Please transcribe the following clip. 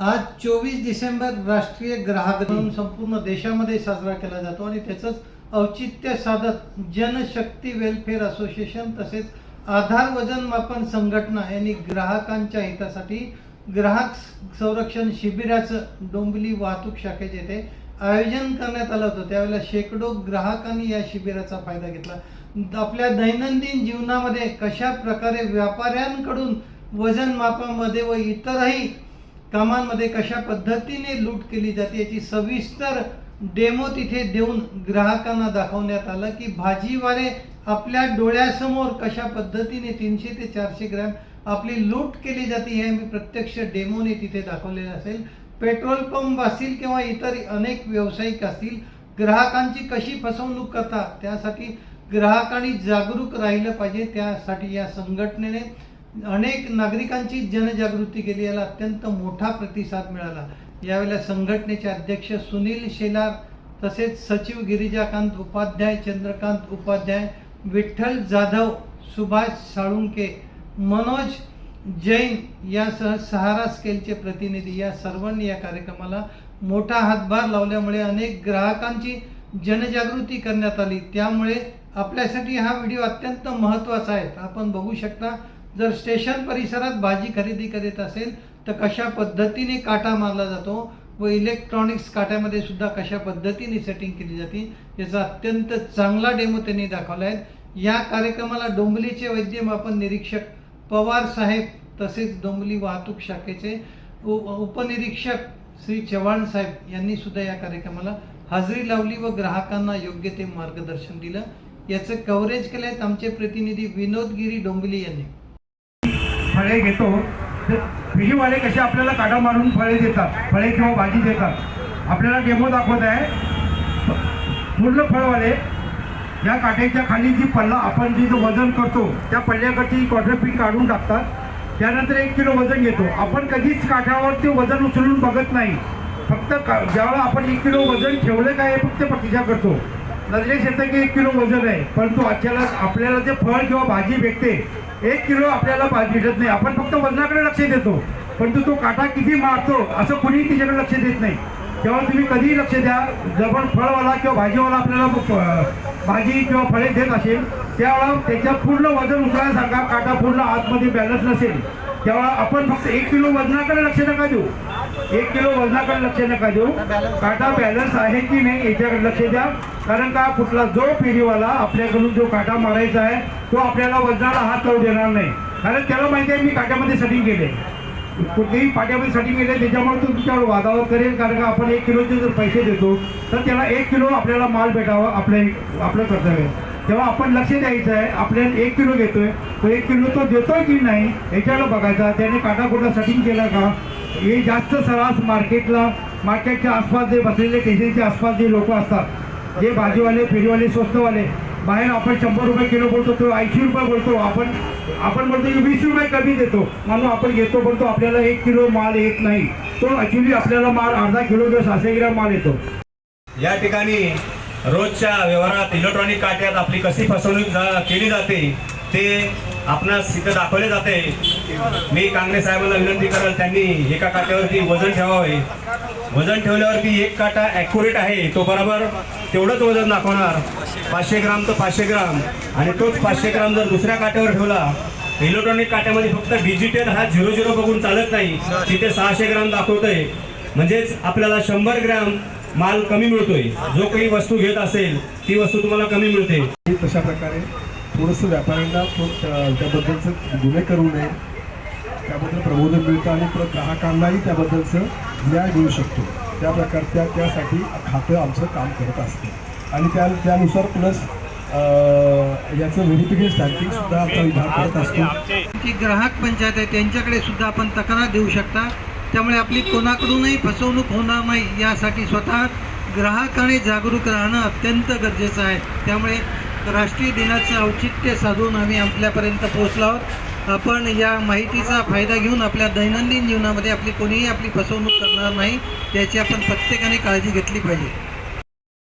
आज चोवीस डिसेंबर राष्ट्रीय ग्राहक दिन संपूर्ण देशामध्ये साजरा केला जातो आणि त्याचंच औचित्य साधत जनशक्ती वेलफेअर असोसिएशन तसेच आधार वजन मापन संघटना यांनी ग्राहकांच्या हितासाठी ग्राहक संरक्षण शिबिराचं डोंबिवली वाहतूक शाखेचे येथे आयोजन करण्यात आलं होतं. त्यावेळेला शेकडो ग्राहकांनी या शिबिराचा फायदा घेतला. आपल्या दैनंदिन जीवनामध्ये कशा प्रकारे व्यापाऱ्यांकडून वजन मापामध्ये व इतरही कामांमध्ये कशा पद्धतीने लूट केली जाते याची सविस्तर डेमो तिथे देऊन ग्राहकांना दाखवण्यात आलं की भाजीवाले आपल्या डोळ्यासमोर कशा पद्धतीने तीनशे ते चारशे ग्रॅम आपली लूट केली जाते हे आम्ही प्रत्यक्ष डेमोने तिथे दाखवलेलं असेल. पेट्रोल पंप असतील किंवा इतर अनेक व्यावसायिक असतील ग्राहकांची कशी फसवणूक करतात त्यासाठी ग्राहकांनी जागरूक राहिलं पाहिजे. त्यासाठी या संघटनेने अनेक नागरिकांची जनजागृती केली याला अत्यंत मोठा प्रतिसाद मिळाला. यावेळेला संघटनेचे अध्यक्ष सुनील शेलार तसेच सचिव गिरिजाकांत उपाध्याय चंद्रकांत उपाध्याय विठ्ठल जाधव सुभाष साळुंके मनोज जैन यासह सहारा स्केलचे प्रतिनिधी या सर्वांनी या कार्यक्रमाला मोठा हातभार लावल्यामुळे अनेक ग्राहकांची जनजागृती करण्यात आली. त्यामुळे आपल्यासाठी हा व्हिडिओ अत्यंत महत्त्वाचा आहे. आपण बघू शकता जर स्टेशन परिसरात भाजी खरेदी करीत असेल तर कशा पद्धतीने काटा मारला जातो व इलेक्ट्रॉनिक्स काट्यामध्ये सुद्धा कशा पद्धतीने सेटिंग केली जाते याचा अत्यंत चांगला डेमो त्यांनी दाखवला आहे. या कार्यक्रमाला डोंबलीचे वैद्यमापन निरीक्षक पवार साहेब तसेच डोंबली वाहतूक शाखेचे उपनिरीक्षक श्री चव्हाण साहेब यांनी सुद्धा या कार्यक्रमाला हजेरी लावली व ग्राहकांना योग्य ते मार्गदर्शन दिलं. याचं कव्हरेज केलं आहेत आमचे प्रतिनिधी विनोदगिरी डोंबली यांनी. फळे घेतो तर फिजीवाले कसे आपल्याला काटा मारून फळे देतात फळे किंवा भाजी देतात. आपल्याला डेमो दाखवत आहे. पूर्ण फळवाले या काट्याच्या खाली जी पल्ला आपण जी जो वजन करतो त्या पल्ल्याकडची क्वार्टर पीठ काढून टाकतात. त्यानंतर एक किलो वजन घेतो. आपण कधीच काठावर ते वजन उचलून बघत नाही. फक्त का ज्यावेळेला आपण एक किलो वजन ठेवलं काय हे फक्त प्रतिक्षा करतो. नजरेस येतं की एक किलो वजन आहे. परंतु अचानक आपल्याला जे फळ किंवा भाजी भेटते एक किलो आपल्याला भाजी भेटत नाही. आपण फक्त वजनाकडे लक्ष देतो. परंतु तो काटा किती मारतो असं कुणीही तिच्याकडे लक्ष देत नाही. तेव्हा तुम्ही कधीही लक्ष द्या. जर फळवाला किंवा भाजीवाला आपल्याला भाजी किंवा फळे देत असेल त्यावेळा त्याच्या पूर्ण वजन उचलायला सांगा. काटा पूर्ण आतमध्ये बॅलन्स नसेल. तेव्हा आपण फक्त एक किलो वजनाकडे लक्ष नका देऊ. एक किलो वजनाकडे लक्ष नका देऊ. काटा बॅलन्स आहे की नाही याच्याकडे लक्ष द्या. कारण का कुठला जो फेरीवाला आपल्याकडून जो काटा मारायचा आहे तो आपल्याला वजनाला हात लावू देणार नाही. कारण त्याला माहिती आहे मी काट्यामध्ये सेटिंग केले कुठेही पाट्यामध्ये सेटिंग केले त्याच्यामुळे तो तुमच्यावर वादावर करेल. कारण का आपण एक किलोचे जर पैसे देतो तर त्याला एक किलो आपल्याला माल भेटावा आपले आपलं कर्तव्य आहे. तेव्हा आपण लक्ष द्यायचं आहे. आपल्याला एक किलो घेतोय तो एक किलो तो देतोय की नाही याच्याकडे बघायचा. त्याने काटाकोटा सेटिंग केला का? हे जास्त सरास मार्केटला मार्केटच्या आसपास जे बसलेले स्टेशनच्या आसपास जे लोक असतात जे भाजीवाले फेरीवाले स्वस्तवाले बाहेर आपण शंभर रुपये किलो बोलतो तो ऐंशी रुपये बोलतो. आपण आपण बोलतो की वीस रुपये कमी देतो. म्हणून आपण घेतो बोलतो आपल्याला एक किलो माल येत नाही. तो ॲक्च्युली आपल्याला माल अर्धा किलो किंवा सहाशे ग्रॅम माल येतो. या ठिकाणी रोजच्या व्यवहारात इलेक्ट्रॉनिक काट्यात आपली कशी फसवणूक जा- केली जाते ते आपणास इथं दाखवले जाते. मी कांग्रेस साहेबांना विनंती करेल त्यांनी एका काट्यावरती वजन ठेवावे. वजन ठेवल्यावरती एक काटा ॲक्युरेट आहे तो बरोबर तेवढंच वजन दाखवणार. पाचशे ग्राम तर पाचशे ग्राम. आणि तोच पाचशे ग्राम जर दुसऱ्या काट्यावर ठेवला इलेक्ट्रॉनिक काट्यामध्ये फक्त डिजिटल हा झिरो झिरो बघून चालत नाही. तिथे सहाशे ग्राम दाखवतोय. म्हणजेच आपल्याला शंभर ग्राम माल कमी मिळतोय. जो काही वस्तू घेत असेल ती वस्तू तुम्हाला कमी मिळते. हे तशा प्रकारे थोडंसं व्यापाऱ्यांना त्याबद्दलचं गुन्हे करू नये. त्याबद्दल प्रबोधन मिळतं आणि परत ग्राहकांनाही त्याबद्दलचं न्याय मिळू शकतो. त्या प्रकार त्या त्यासाठी खातं आमचं काम करत असतं. आणि त्या त्यानुसार प्लस याचं व्हेरिफिकेशन स्टॅम्पिंगसुद्धा आमचा विभाग करत असतो. जी ग्राहक पंचायत आहे त्यांच्याकडे सुद्धा आपण तक्रार देऊ शकता. त्यामुळे आपली कोणाकडूनही फसवणूक होणार नाही यासाठी स्वतः ग्राहकाने जागरूक राहणं अत्यंत गरजेचं आहे. त्यामुळे राष्ट्रीय दिनाचं औचित्य साधून आम्ही आपल्यापर्यंत पोहोचलो आहोत. आपण या माहितीचा फायदा घेऊन आपल्या दैनंदिन जीवनामध्ये आपली कोणीही आपली फसवणूक करणार नाही याची आपण प्रत्येकाने काळजी घेतली पाहिजे.